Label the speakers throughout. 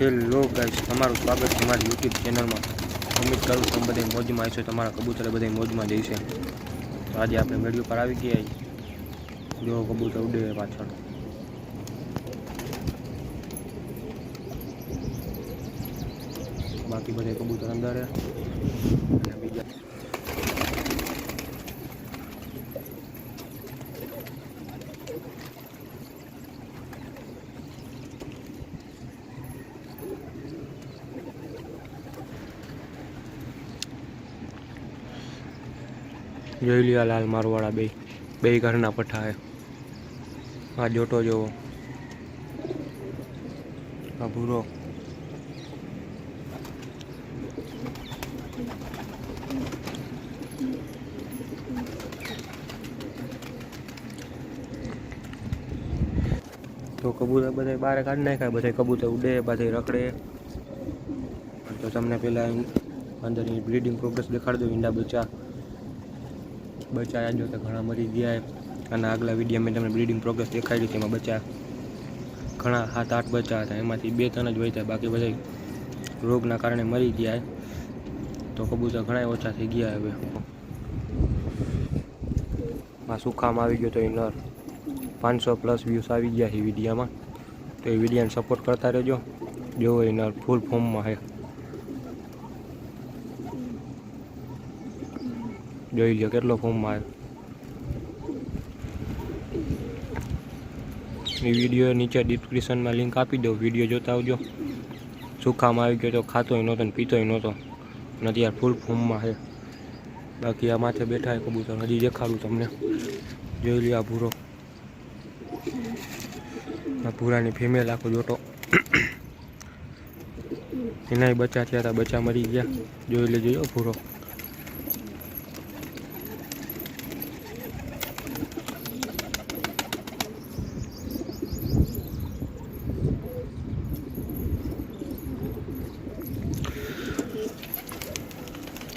Speaker 1: Hello guys, તમારું સ્વાગત છે મારી યુટ્યુબ ચેનલમાં ઉમ્મીદ કરું છું બધા મોજમાં આવીશું તમારા કબૂતર બધા મોજમાં જઈશે તો આજે આપણે મેળવી પર આવી ગયા. જો કબૂતર ઉડે પાછળ. બાકી બધા કબૂતર અંદર બીજા જોઈ લ્યો લાલ મારવાળા બે. બે ઘરના પઠા આ જોટો જોવો. આ ભૂરો. તો કબૂતર બધા બહાર કાઢી નાખ્યા બધા કબૂતર ઉડે બધા રખડે. તો તમને પહેલાં અંદરની બ્રીડિંગ પ્રોગ્રેસ દેખાડી દો ઈંડા બચ્ચા. બચ્ચા જો તો ઘણા મરી ગયા. અને આગલા વીડિયો મેં તમને બ્લીડિંગ પ્રોગ્રેસ દેખાડી એમાં બચ્ચા ઘણા સાત આઠ બચ્ચા હતા, એમાંથી બે ત્રણ જ વહીતા બાકી બધા રોગના કારણે મરી ગયા તો કબૂતર ઘણા ઓછા થઈ ગયા હવે. આ સુખામાં આવી ગયો તો એ નર પાંચસો પ્લસ વ્યૂઝ આવી ગયા છે વિડીયામાં તો એ વિડીયાને સપોર્ટ કરતા રહેજો. જો એ નર ફૂલ ફોર્મમાં છે. જોઈ લ્યો કેટલો ફોર્મમાં આવ્યો એ વીડિયો નીચે ડિસ્ક્રિપ્શનમાં લિંક આપી દઉં. વીડિયો જોતા આવજો. સુખામાં આવી ગયો તો ખાતોય નહોતો ને પીતોય નહોતો. અને અત્યારે ફૂલ ફોર્મમાં છે. બાકી આ માથે બેઠા છે કબૂતર. હજી દેખાડું તમને. જોઈ લ્યો આ ભૂરો. આ ભૂરાની ફિમેલ આખો જોટો. એનાય બચ્ચા થયા હતા બચ્ચા મરી ગયા. જોઈ લેજો ભૂરો.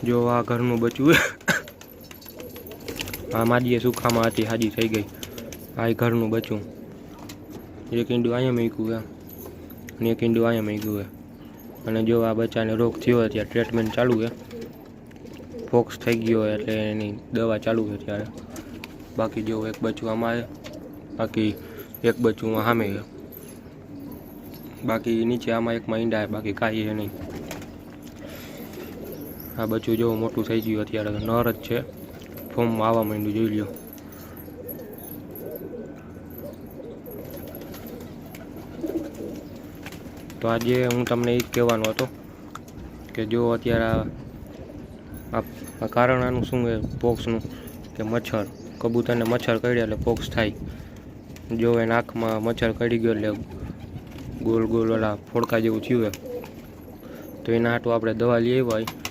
Speaker 1: જો આ ઘરનું બચ્યું આ માદીએ સુખામાં હતી હાજી થઈ ગઈ. આ ઘરનું બચ્યું. એક ઈંડું અહીંયા મૂક્યું છે અને એક ઈંડું અહીંયા મૂક્યું એ અને જો આ બચ્ચાને રોગ થયો ત્યારે ટ્રીટમેન્ટ ચાલુ છે ફોક્સ થઈ ગયો એટલે એની દવા ચાલુ છે ત્યારે. બાકી જો એક બચ્ચું આમાં બાકી એક બચ્ચું સામે બાકી નીચે આમાં એકમાં ઈંડા બાકી કાંઈ નહીં. આ બચ્ચું જેવું મોટું થઈ ગયું અત્યારે, તો નર જ છે. ફોર્મમાં આવવા માંડ્યું, જોઈ લ્યો. તો આજે હું તમને એ જ કહેવાનો હતો કે જો અત્યારે આ- કારણ આનું શું છે પોક્સનું કે મચ્છર, કબૂતરને મચ્છર કરડ્યા એટલે પોક્સ થાય. જો એના આંખમાં મચ્છર કડી ગયો એટલે ગોલ ગોલ ઓલા ફોડકા જેવું થયું તો એના હાટું આપણે દવા લઈ આવ્યા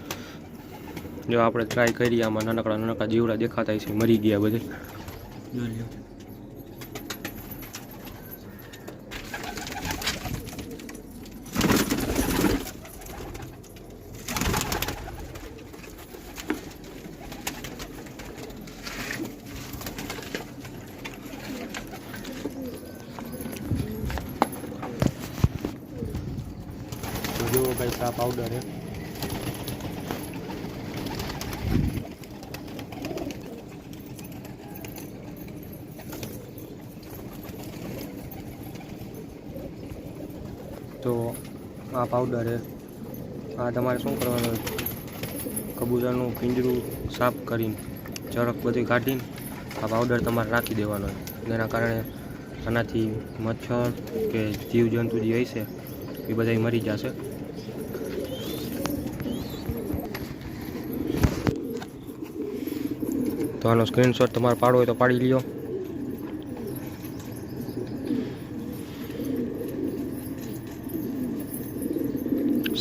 Speaker 1: જો આપણે ટ્રાય કરીએ, આમાં નાનકડા નાનકડા જીવડા દેખાતા છે મરી ગયા બધે. જો ભાઈ આ પાવડર છે તો આ પાવડર આ તમારે શું કરવાનું? કબૂતરનું પિંજરું સાફ કરીને, ચરક બધી કાઢીને આ પાવડર તમારે રાખી દેવાનો છે. જેના કારણે આનાથી મચ્છર કે જીવજંતુ જે હશે, એ બધા મરી જશે. તો આનો સ્ક્રીનશોટ તમારે પાડવો હોય તો પાડી લ્યો.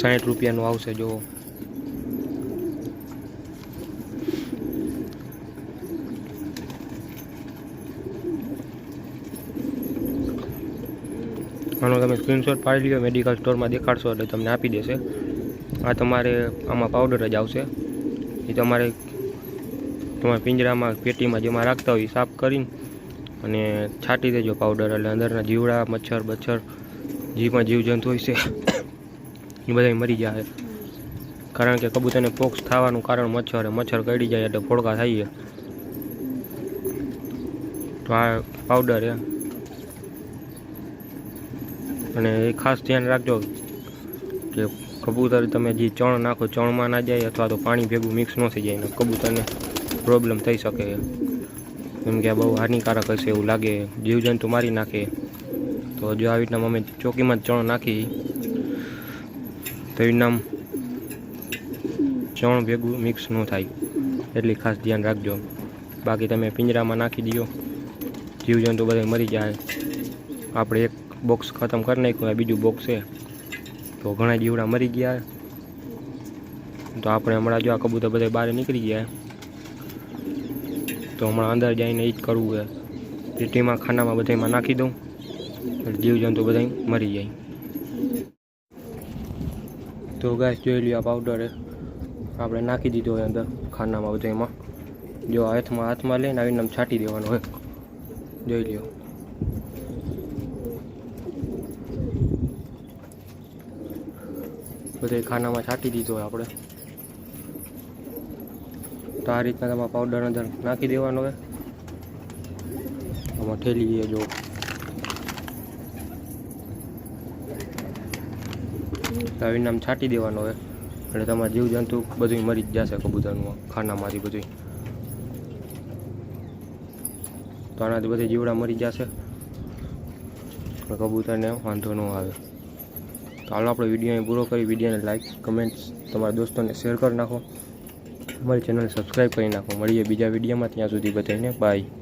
Speaker 1: સાઠ રૂપિયાનું આવશે જો આનો તમે સ્ક્રીનશોટ પાડી લ્યો મેડિકલ સ્ટોરમાં દેખાડશો એટલે તમને આપી દેશે. આ તમારે આમાં પાવડર જ આવશે. એ તમારે તમારા પિંજરામાં, પેટીમાં જેમાં રાખતા હોય સાફ કરીને અને છાંટી દેજો પાવડર એટલે અંદરના જીવડા, મચ્છર, બચ્છર જીવમાં જીવજંતુ હોય છે એ બધા મરી જાય કારણ કે કબૂતરને પોક્સ થવાનું કારણ મચ્છર મચ્છર કરડી જાય એટલે ફોડકા થાય તો આ પાવડર એ અને એ ખાસ ધ્યાન રાખજો કે કબૂતર તમે જે ચણ નાખો, ચણમાં ના જાય અથવા તો પાણી ભેગું મિક્સ ન થઈ જાય કબૂતરને પ્રોબ્લેમ થઈ શકે. કેમ કે આ બહુ હાનિકારક હશે એવું લાગે. જીવજંતુ મારી નાખે. તો જો આવી રીતના અમે ચોકીમાં જ ચણ નાખી એ ચણ ભેગું મિક્સ ન થાય. એટલી ખાસ ધ્યાન રાખજો. બાકી તમે પિંજરામાં નાખી દો જીવજંતુ બધા મરી જાય. આપણે એક બોક્સ ખતમ કરી નાખ્યું બીજું બોક્સ છે. તો ઘણા જીવડા મરી ગયા. તો આપણે હમણાં જો આ કબૂતર બધા બહાર નીકળી ગયા. તો હમણાં અંદર જઈને એ જ કરવું છે. પેટીમાં ખાનામાં બધામાં નાખી દઉં. જીવજંતુ બધા મરી જાય. તો ગાય જોઈ લ્યો આ પાવડર આપણે નાખી દીધો હોય અંદર, ખાનામાં બધામાં જો હાથમાં હાથમાં લઈને આવીને આમ છાંટી દેવાનો હોય. જોઈ લ્યો. બધે ખાનામાં છાંટી દીધો હોય આપણે. તો આ રીતના તમારે પાવડર અંદર નાખી દેવાનો હોય આમાં ઠેલી જો. તો આવીને આમ છાંટી દેવાનો હોય એટલે તમારા જીવજંતુ બધું મરી જ જશે કબૂતરનું, ખાનામાંથી બધું તો આનાથી બધી જીવડા મરી જશે. કબૂતરને વાંધો ન આવે. તો હાલો આપણે વિડીયોને પૂરો કરી, વિડીયોને લાઈક કમેન્ટ્સ તમારા દોસ્તોને શેર કરી નાખો. અમારી ચેનલ સબસ્ક્રાઈબ કરી નાખો. મળીએ બીજા વિડીયોમાં, ત્યાં સુધી બધાને બાય